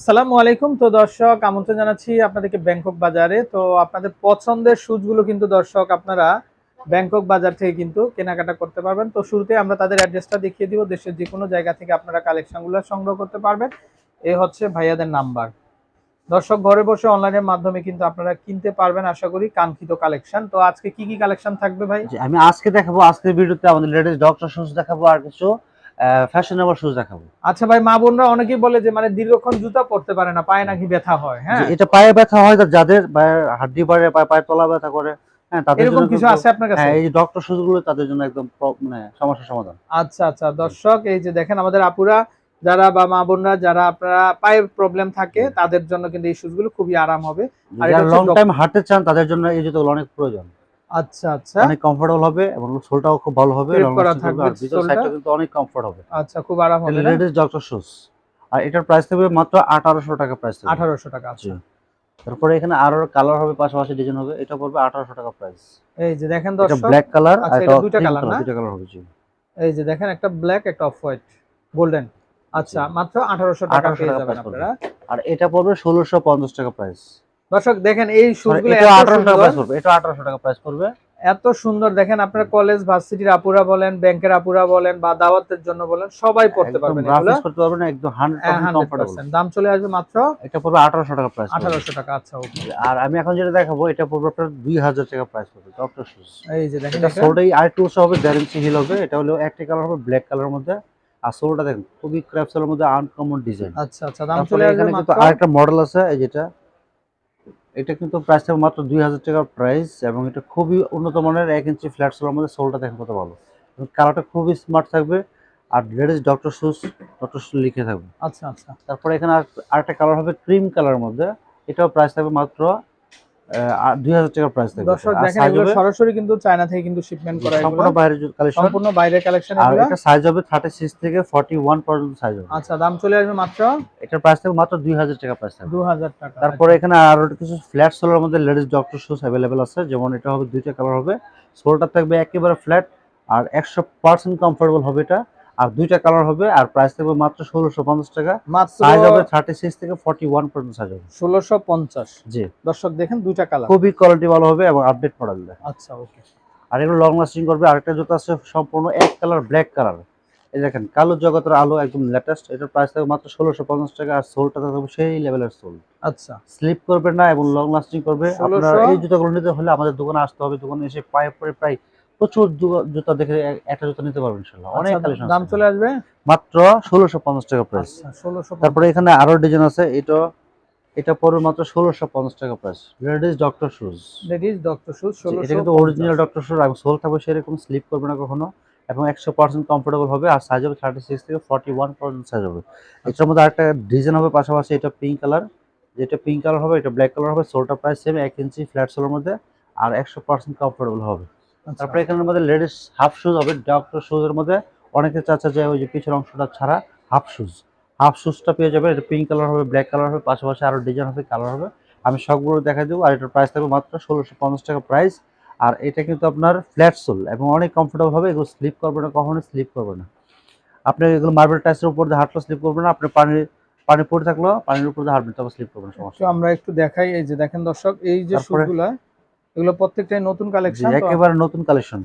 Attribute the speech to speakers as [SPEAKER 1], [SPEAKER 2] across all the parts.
[SPEAKER 1] আসসালামু আলাইকুম। তো দর্শক, আমন্ত্রণ জানাচ্ছি আপনাদেরকে ব্যাংকক বাজারে। তো আপনাদের পছন্দের শুজগুলো কিন্তু দর্শক, আপনারা ব্যাংকক বাজার থেকে কিন্তু কেনাকাটা করতে পারবেন। তো শুরুতে আমরা তাদের অ্যাড্রেসটা দেখিয়ে দিব। দেশের যে কোনো জায়গা থেকে আপনারা কালেকশনগুলো সংগ্রহ করতে পারবেন। এ হচ্ছে ভাইয়াদের নাম্বার। দর্শক, ঘরে বসে অনলাইনের মাধ্যমে কিন্তু আপনারা কিনতে পারবেন, আশা করি, কাঙ্ক্ষিত কালেকশন। তো আজকে কি কি কালেকশন থাকবে ভাই?
[SPEAKER 2] আমি আজকে দেখাবো, আজকের ভিডিওতে আমাদের লেটেস্ট ডক্টর শুজ দেখাবো আর কিছু। ফ্যাশনেবল শুজ দেখাবো
[SPEAKER 1] আচ্ছা ভাই মা বোনরা অনেকেই বলে যে মানে দীর্ঘক্ষণ জুতা পরতে পারে না পায়ে নাকি ব্যথা হয় হ্যাঁ?
[SPEAKER 2] এটা পায়ে ব্যথা হয় যাদের হাড্ডি পায়ে পায়ে পায়ে তলা ব্যথা করে হ্যাঁ তাদের
[SPEAKER 1] এরকম
[SPEAKER 2] জন্য
[SPEAKER 1] কিছু আছে আপনার কাছে?
[SPEAKER 2] হ্যাঁ এই ডক্টর তাদের জন্য একদম মানে সমস্যার সমাধান।
[SPEAKER 1] আচ্ছা আচ্ছা দর্শক এই যে দেখেন আমাদের আপুরা যারা বা মা বোনরা যারা আপনারা পায়ের প্রবলেম থাকে তাদের জন্য কিন্তু এই শুজগুলো খুবই আরাম হবে। আর
[SPEAKER 2] লং টাইম হাঁটতে চান তাদের জন্য এই জুতোগুলো অনেক প্রয়োজন।
[SPEAKER 1] আচ্ছা আচ্ছা।
[SPEAKER 2] অনেক কমফোর্টেবল হবে এবং সোলটাও খুব ভালো হবে আর ভিতর সাইডটা কিন্তু অনেক কমফোর্ট হবে।
[SPEAKER 1] আচ্ছা খুব আরাম হবে
[SPEAKER 2] ডক্টর শুজ আর এটার প্রাইস থাকবে মাত্র আঠারোশো টাকা প্রাইস থাকবে।
[SPEAKER 1] আঠারোশো টাকা আচ্ছা।
[SPEAKER 2] তারপরে এখানে আরও কালার হবে পাশাপাশি ডিজাইন হবে এটা পড়বে আঠারোশো টাকা প্রাইস
[SPEAKER 1] এই যে দেখেন
[SPEAKER 2] এটা
[SPEAKER 1] দর্শক
[SPEAKER 2] ব্ল্যাক কালার
[SPEAKER 1] আচ্ছা,
[SPEAKER 2] আর
[SPEAKER 1] এটা
[SPEAKER 2] এটা
[SPEAKER 1] দুইটা
[SPEAKER 2] দুইটা কালার
[SPEAKER 1] না?
[SPEAKER 2] দুইটা কালার হবে জি।
[SPEAKER 1] এই যে দেখেন একটা ব্ল্যাক একটা অফ হোয়াইট গোল্ডেন আচ্ছা মাত্র আঠারোশো টাকা
[SPEAKER 2] 1800
[SPEAKER 1] পেয়ে যাবেন আপনারা।
[SPEAKER 2] আর এটা পড়বে ষোলোশো পঞ্চাশ টাকা প্রাইস
[SPEAKER 1] দর্শক দেখেন এই শুজগুলো
[SPEAKER 2] এটা
[SPEAKER 1] এত
[SPEAKER 2] আঠারোশো টাকা
[SPEAKER 1] সুন্দর।
[SPEAKER 2] প্রাইস পড়বে এটা আঠারোশো টাকা প্রাইস পড়বে।
[SPEAKER 1] এত সুন্দর দেখেন আপনার কলেজ ভার্সিটির আপুরা বলেন ব্যাংকের আপুরা বলেন বা দাওয়াতের জন্য বলেন সবাই পড়তে পারবেন এগুলো।
[SPEAKER 2] করতে পারবেন একদম হান্ড্রেড
[SPEAKER 1] হান্ড্রেড
[SPEAKER 2] কমফোর্টেবল
[SPEAKER 1] দাম চলে আসবে মাত্র
[SPEAKER 2] এটা পড়বে আঠারোশো টাকা প্রাইস
[SPEAKER 1] আঠারোশো টাকা আচ্ছা ওকে
[SPEAKER 2] আর আমি এখন যেটা দেখাবো এটা পড়বে আপনার দুই হাজার টাকা প্রাইস পড়বে ডক্টর শুজ
[SPEAKER 1] এই যে দেখেন
[SPEAKER 2] এটা। সোলটাই আর টু হবে দেড় হিল হবে এটা হলো একটা কালার হবে ব্ল্যাক কালারের মধ্যে। আর সোলটা দেখেন খুবই ক্র্যাপসেলের মধ্যে আনকমন ডিজাইন
[SPEAKER 1] আচ্ছা আচ্ছা দাম চলে আসবে মাত্র
[SPEAKER 2] আরেকটা মডেল আছে এই যেটা। এটা কিন্তু প্রাইস থাকবে মাত্র দুই হাজার টাকার প্রাইস এবং এটা খুবই উন্নত মানের এক ইঞ্চি ফ্ল্যাট সোলার মধ্যে সোলটা দেখেন কত ভালো। এবং কালারটা খুবই স্মার্ট থাকবে আর latest doctor shoes doctor shoes লিখে থাকবে।
[SPEAKER 1] আচ্ছা আচ্ছা।
[SPEAKER 2] তারপরে এখানে আর- আরেকটা কালার হবে ক্রিম কালার মধ্যে। এটাও প্রাইস থাকবে মাত্র দুই প্রাইস
[SPEAKER 1] দর্শক দেখেন এগুলো সরাসরি কিন্তু চায়না থেকে কিন্তু শিপমেন্ট করা
[SPEAKER 2] সম্পূর্ণ বাইরের কালেকশন
[SPEAKER 1] সম্পূর্ণ বাইরের কালেকশন
[SPEAKER 2] আর এটা সাইজ হবে থার্টি সিক্স থেকে ফর্টি ওয়ান পর্যন্ত সাইজ হবে।
[SPEAKER 1] আচ্ছা দাম চলে আসবে মাত্র?
[SPEAKER 2] এটার প্রাইস থাকবে মাত্র দুই হাজার টাকা প্রাইস থাকবে।
[SPEAKER 1] দু হাজার টাকা।
[SPEAKER 2] তারপরে এখানে আরও কিছু ফ্ল্যাট সোলের মধ্যে লেডিস ডক্টর শুজ অ্যাভেলেবেল আছে। যেমন এটা হবে দুইটা কালার হবে। সোলটা থাকবে একেবারে ফ্ল্যাট আর একশো পার্সেন্ট কমফোর্টেবল হবে এটা। আর দুইটা কালার হবে আর প্রাইস থাকবে মাত্র ষোলোশো পঞ্চাশ টাকা।
[SPEAKER 1] মাত্র
[SPEAKER 2] সাইজ হবে থার্টি সিক্স থেকে ফর্টি ওয়ান পর্যন্ত সাইজ হবে।
[SPEAKER 1] ষোলোশো পঞ্চাশ।
[SPEAKER 2] জি।
[SPEAKER 1] দর্শক দেখেন দুইটা কালার
[SPEAKER 2] খুবই কোয়ালিটি ভালো হবে এবং আপডেট মডেল
[SPEAKER 1] আচ্ছা ওকে।
[SPEAKER 2] আর এগুলো লং লাস্টিং করবে আরেকটা জুতো আছে সম্পূর্ণ এক কালার ব্ল্যাক কালার এই দেখেন কালো জগতের আলো একদম লেটেস্ট এটার প্রাইস থাকবে মাত্র ষোলোশো পঞ্চাশ টাকা আর সোলটা থাকবে সেই লেভেলের সোল
[SPEAKER 1] আচ্ছা।
[SPEAKER 2] স্লিপ করবে না এবং লং লাস্টিং করবে।
[SPEAKER 1] 1600
[SPEAKER 2] আপনারা এই জুতাগুলো নিতে হলে আমাদের দোকানে আসতে হবে। দোকানে এসে পায়ে পরে প্রায় প্রচুর জুতা দেখে একটা জুতা নিতে পারবেন অনেক
[SPEAKER 1] আচ্ছা,
[SPEAKER 2] কালেকশন
[SPEAKER 1] দাম চলে আসবে?
[SPEAKER 2] মাত্র ষোলোশো পঞ্চাশ টাকা প্রাইস
[SPEAKER 1] আচ্ছা ষোলোশো
[SPEAKER 2] তারপরে এখানে আরও ডিজাইন আছে এটা এটা পড়বে মাত্র ষোলোশো পঞ্চাশ টাকা price ladies doctor shoes
[SPEAKER 1] ladies doctor shoes
[SPEAKER 2] এটা কিন্তু অরিজিনাল ডক্টর শুজ এবং সোল থাকবে সেরকম স্লিপ করবে না কখনো। এবং একশো পার্সেন্ট কমফোর্টেবল হবে আর সাইজ হবে থার্টি সিক্স থেকে ফর্টি ওয়ান পর্যন্ত সাইজ হবে। এটার মধ্যে আরেকটা ডিজাইন হবে পাশাপাশি এটা পিঙ্ক কালার যেটা পিঙ্ক কালার হবে এটা ব্ল্যাক কালার হবে সোলটা প্রাইস সেম এক ইঞ্চি ফ্ল্যাট সোলের মধ্যে আর একশো পার্সেন্ট কমফোর্টেবল হবে। তারপরে এখানের মধ্যে লেডিস হাফ শুজ হবে ডক্টর শুজের মধ্যে অনেকে চাচ্ছে যে ওই যে পিছের অংশটা ছাড়া হাফ শুজ হাফ শুজটা পেয়ে যাবে এটা পিঙ্ক কালার হবে ব্ল্যাক কালার হবে পাশাপাশি আরও ডিজাইন হবে কালার হবে। আমি সবগুলো দেখা দেবো আর এটার প্রাইস থাকবে মাত্র ষোলোশো পঞ্চাশ টাকা প্রাইস আর এটা কিন্তু আপনার ফ্ল্যাট সোল এবং অনেক কমফোর্টেবল হবে এগুলো স্লিপ করবে না কখনো স্লিপ করবে না। আপনি এগুলো মার্বেল টাইসের উপর দিয়ে হাঁটলেও স্লিপ করবে না আপনি পানির পানি পড়ে থাকলেও পানির উপর দিয়ে হাঁটবেন তবে স্লিপ করবে না সমস্যা
[SPEAKER 1] আমরা একটু দেখাই এই যে দেখেন দর্শক এই যে শুজগুলা এগুলো প্রত্যেকটাই নতুন কালেকশন
[SPEAKER 2] একেবারে নতুন কালেকশন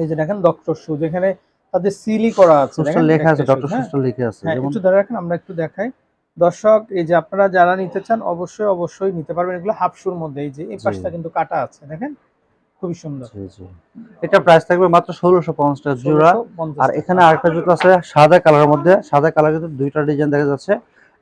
[SPEAKER 1] এই যে দেখেন ডক্টর শুজ যেখানে তাদের সিলি করা আছে
[SPEAKER 2] সুস্থ লেখা আছে ডক্টর
[SPEAKER 1] হ্যাঁ?
[SPEAKER 2] সুস্থ লিখে আছে
[SPEAKER 1] হ্যাঁ একটু ধরে রাখেন আমরা একটু দেখাই। দর্শক এই যে আপনারা যারা নিতে চান অবশ্যই অবশ্যই নিতে পারবেন এগুলো হাফ শুর মধ্যে। এই যে এই। পাশটা কিন্তু কাটা আছে দেখেন? খুবই সুন্দর।
[SPEAKER 2] জি জি। এটা প্রাইস থাকবে মাত্র ষোলোশো পঞ্চাশ টাকা জোড়া। আর এখানে আরেকটা জুতো আছে সাদা কালারের মধ্যে। সাদা কালার কিন্তু দুইটা ডিজাইন দেখা যাচ্ছে।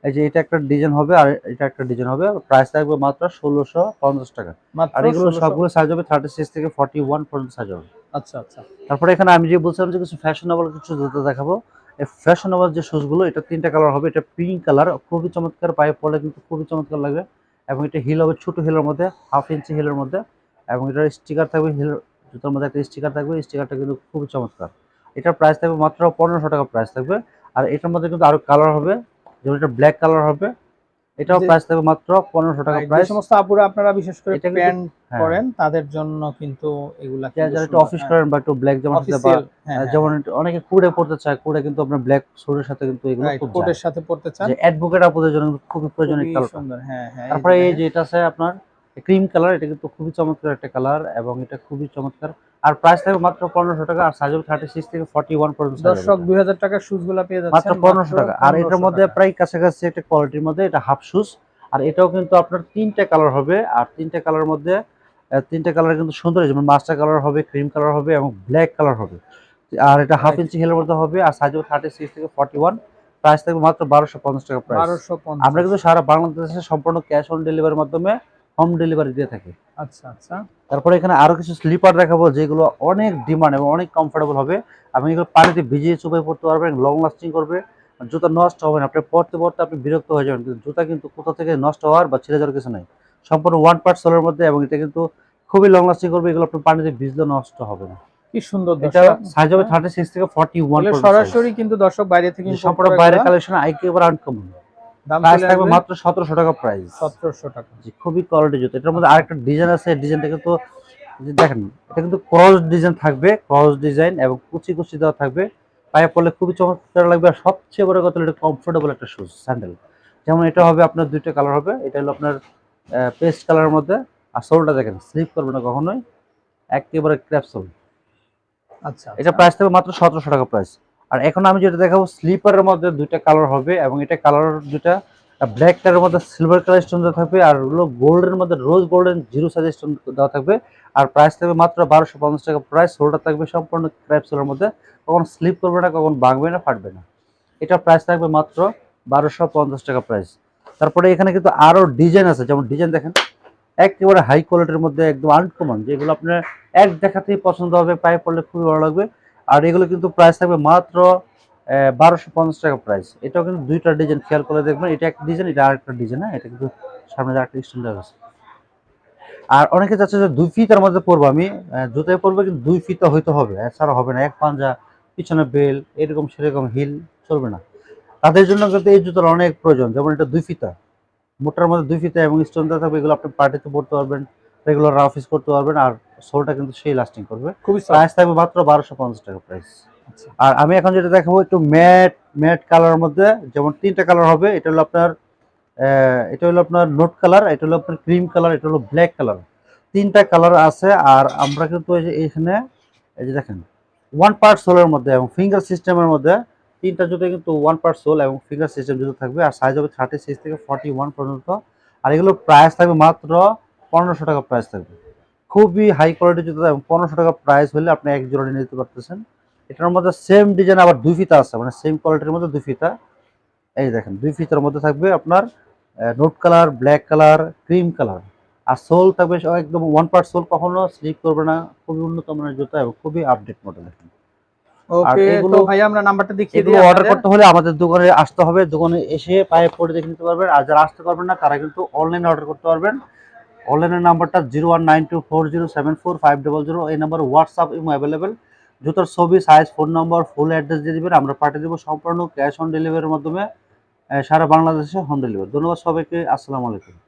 [SPEAKER 2] এই যে এটা একটা ডিজাইন হবে আর এটা একটা ডিজাইন হবে। প্রাইস থাকবে মাত্র ষোলোশো পঞ্চাশ টাকা।
[SPEAKER 1] মাত্র
[SPEAKER 2] আর এগুলো সবগুলো সাইজ হবে থার্টি সিক্স থেকে ফর্টি ওয়ান পর্যন্ত সাইজ হবে।
[SPEAKER 1] আচ্ছা আচ্ছা।
[SPEAKER 2] তারপরে এখানে আমি যে বলছিলাম যে কিছু ফ্যাশনেবল কিছু জুতো দেখাবো। এই ফ্যাশনেবল যে শুজগুলো এটা তিনটা কালার হবে। এটা পিঙ্ক কালার খুবই চমৎকার পায়ে পড়লে কিন্তু খুবই চমৎকার লাগবে। এবং এটা হিল হবে ছোট হিলের মধ্যে হাফ ইঞ্চি হিলের মধ্যে। এবং এটার স্টিকার থাকবে হিল জুতোর মধ্যে একটা স্টিকার থাকবে। স্টিকারটা কিন্তু খুবই চমৎকার। এটার প্রাইস থাকবে মাত্র পনেরোশো টাকা প্রাইস থাকবে। আর এটার মধ্যে কিন্তু আরও কালার হবে। যেমন এটা ব্ল্যাক কালার হবে এটাও প্রাইস থাকবে মাত্র পনেরোশো টাকা প্রাইস
[SPEAKER 1] সমস্ত আপুরা আপনারা বিশেষ করে প্যান্ট
[SPEAKER 2] হ্যাঁ।
[SPEAKER 1] করেন তাদের জন্য কিন্তু এগুলা
[SPEAKER 2] যারা একটু অফিস করেন বা একটু ব্ল্যাক
[SPEAKER 1] হ্যাঁ
[SPEAKER 2] যেমন অনেকে কুড়ে পড়তে চায় কুড়ে কিন্তু আপনার ব্ল্যাক স্যুটের সাথে কিন্তু এগুলো।
[SPEAKER 1] কোটের সাথে পড়তে চান।
[SPEAKER 2] অ্যাডভোকেট আপনাদের জন্য খুবই প্রয়োজনীয় কালার
[SPEAKER 1] সুন্দর হ্যাঁ হ্যাঁ
[SPEAKER 2] তারপরে এই যে এটা আছে আপনার ক্রিম কালার এটা কিন্তু খুবই চমৎকার একটা কালার এবং এটা খুবই চমৎকার। আর প্রাইস থাকবে মাত্র পনেরোশো টাকা আর সাইজ থার্টি সিক্স থেকে ফর্টি ওয়ান পর্যন্ত
[SPEAKER 1] দর্শক দুই হাজার টাকার শুজগুলা পেয়ে যাচ্ছেন
[SPEAKER 2] মাত্র পনেরোশো টাকা। আর এটার মধ্যে প্রায় কাছাকাছি একটা কোয়ালিটির মধ্যে এটা হাফ শুজ আর এটাও কিন্তু আপনার তিনটা কালার হবে। আর তিনটা কালার মধ্যে তিনটা কালার কিন্তু সুন্দর যেমন মাস্টার কালার হবে ক্রিম কালার হবে এবং ব্ল্যাক কালার হবে। আর এটা হাফ. ইঞ্চি হিলের মধ্যে হবে আর সাইজ থার্টি সিক্স থেকে ফর্টি ওয়ান প্রাইস থাকবে মাত্র বারোশো পঞ্চাশ টাকা প্রাইস
[SPEAKER 1] বারোশো
[SPEAKER 2] আমরা কিন্তু সারা বাংলাদেশে সম্পূর্ণ ক্যাশ অন ডেলিভারির মাধ্যমে হোম ডেলিভারি দিয়ে থাকি।
[SPEAKER 1] আচ্ছা আচ্ছা।
[SPEAKER 2] তারপরে এখানে আরও কিছু স্লিপার দেখাবো যেগুলো অনেক ডিমান্ড এবং অনেক কমফোর্টেবল হবে। আপনি এগুলো পানিতে ভিজিয়ে চুপে পড়তে পারবেন লং লাস্টিং করবে। জুতা নষ্ট হবে না আপনি পড়তে পড়তে আপনি বিরক্ত হয়ে যাবেন কিন্তু জুতা কিন্তু কোথা থেকে নষ্ট হওয়ার বা ছিঁড়ে যাওয়ার কিছু নাই। সম্পূর্ণ ওয়ান পার্ট সোলের মধ্যে এবং এটা কিন্তু খুবই লং লাস্টিং করবে এগুলো আপনার পানিতে ভিজলে নষ্ট হবে না।
[SPEAKER 1] কি সুন্দর
[SPEAKER 2] এটা সাইজ হবে থার্টি সিক্স থেকে ফর্টি ওয়ান
[SPEAKER 1] এগুলো সরাসরি কিন্তু দর্শক বাইরে থেকে
[SPEAKER 2] সম্পূর্ণ বাইরের কালেকশন একেবারে আনকমন প্রাইস থাকবে মাত্র সতেরোশো টাকা প্রাইস
[SPEAKER 1] টাকা।
[SPEAKER 2] জি খুবই কোয়ালিটি জুতো। এটার মধ্যে আরেকটা ডিজাইন আছে ডিজাইনটা কিন্তু দেখেন এটা কিন্তু ক্রস ডিজাইন থাকবে ক্রস ডিজাইন এবং কুচি কুচি দেওয়া থাকবে। পায়ে পড়লে খুবই চমৎকার লাগবে আর সবচেয়ে বড় কথা এটা কমফোর্টেবল একটা শুজ স্যান্ডেল যেমন এটা হবে আপনার দুইটা কালার হবে এটা হলো আপনার পেস্ট কালারের মধ্যে। আর সোলটা দেখেন স্লিপ করবে না কখনোই একেবারে ক্র্যাপ সোল
[SPEAKER 1] আচ্ছা।
[SPEAKER 2] এটা প্রাইস থাকবে মাত্র সতেরোশো টাকা প্রাইস আর এখন আমি যেটা দেখাবো, স্লিপারের মধ্যে দুইটা কালার হবে এবং এটা কালার দুইটা ব্ল্যাক কালারের মধ্যে সিলভার কালার স্টোন দেওয়া থাকবে আর হলো গোল্ডের মধ্যে rose golden zero size stone দেওয়া থাকবে। আর প্রাইস থাকবে মাত্র বারোশো পঞ্চাশ টাকা। প্রাইস হোল্ডার থাকবে সম্পূর্ণ ক্র্যাপ সোলের মধ্যে। কখন স্লিপ করবে না, কখন ভাঙবে না, ফাটবে না। এটা প্রাইস থাকবে মাত্র বারোশো পঞ্চাশ টাকা প্রাইস তারপরে এখানে কিন্তু আরও ডিজাইন আছে। যেমন ডিজাইন দেখেন, একেবারে হাই কোয়ালিটির মধ্যে একদম আনকমন যেগুলো আপনার এক দেখাতেই পছন্দ হবে, পায়ে পড়লে খুবই ভালো লাগবে। আর এগুলো কিন্তু প্রাইস থাকবে মাত্র বারোশো পঞ্চাশ টাকা প্রাইস এটাও কিন্তু দুইটা ডিজাইন খেয়াল করে দেখবেন, এটা একটা ডিজাইন এটা আরেকটা ডিজাইন হ্যাঁ? এটা কিন্তু সামনে আরেকটা স্ট্যান্ডার্ড আছে। আর অনেকে চাচ্ছে যে দুই ফিতার মধ্যে পরবো আমি। জুতায় পরবো কিন্তু দুই ফিতা হইতে হবে এছাড়া হবে না। এক পাঞ্জা, পিছনে বেল, এরকম সেরকম হিল চলবে না। তাদের জন্য কিন্তু এই জুতার অনেক প্রয়োজন, যেমন এটা দুই ফিতা। মোটার মধ্যে দুই ফিতা এবং স্টোন থাকবে, এগুলো আপনি পার্টিতে পড়তে পারবেন রেগুলার অফিস করতে পারবেন, আর সোলটা কিন্তু সেই লাস্টিং করবে।
[SPEAKER 1] খুবই।
[SPEAKER 2] প্রাইস থাকবে মাত্র বারোশো পঞ্চাশ টাকা প্রাইস
[SPEAKER 1] আচ্ছা।
[SPEAKER 2] আর আমি এখন যেটা দেখাবো একটু ম্যাট ম্যাট কালার মধ্যে যেমন তিনটা কালার হবে এটা হলো আপনার এটা হলো আপনার নোট কালার এটা হলো আপনার ক্রিম কালার এটা হলো ব্ল্যাক কালার তিনটা কালার আছে আর আমরা কিন্তু এই যে এখানে এই যে দেখেন ওয়ান পার্ট সোলের মধ্যে এবং ফিঙ্গার সিস্টেমের মধ্যে তিনটা জুতো কিন্তু ওয়ান পার্ট সোল এবং ফিঙ্গার সিস্টেম জুতো থাকবে আর সাইজ হবে থার্টি সিক্স থেকে ফর্টি ওয়ান পর্যন্ত। আর এগুলোর প্রাইস থাকবে মাত্র পনেরোশো টাকা প্রাইস থাকবে। খুবই হাই কোয়ালিটির জুতো এবং পনেরোশো টাকা প্রাইস হলে আপনি এক জোড়া নিয়ে নিতে পারতেছেন। এটার মধ্যে সেম ডিজাইন আবার দুই ফিতা আছে মানে সেম কোয়ালিটির মধ্যে দুই ফিতা। এই দেখেন দুই ফিতার মধ্যে থাকবে আপনার note colour black colour cream colour আর সোল থাকবে একদম ওয়ান পার্ট সোল কখনো স্লিপ করবে না। খুবই উন্নত মানের জুতা এবং খুবই আপডেট মডেল দেখেন অর্ডার করতে হলে আমাদের দোকানে আসতে হবে। দোকানে এসে পায়ে পরে দেখে নিতে পারবেন। আর যারা আসতে পারবেন না তারা কিন্তু অনলাইনে অর্ডার করতে পারবেন। অনলাইনের নাম্বারটা zero one nine two four zero seven four five double zero এই নাম্বার হোয়াটসঅ্যাপ এবং অ্যাভেলেবেল জুতোর ছবি size phone number full address দিয়ে দেবেন, আমরা পাঠিয়ে দেবো সম্পূর্ণ ক্যাশ অন ডেলিভারির মাধ্যমে সারা বাংলাদেশে হোম ডেলিভারি ধন্যবাদ সবাইকে, আসসালামু আলাইকুম।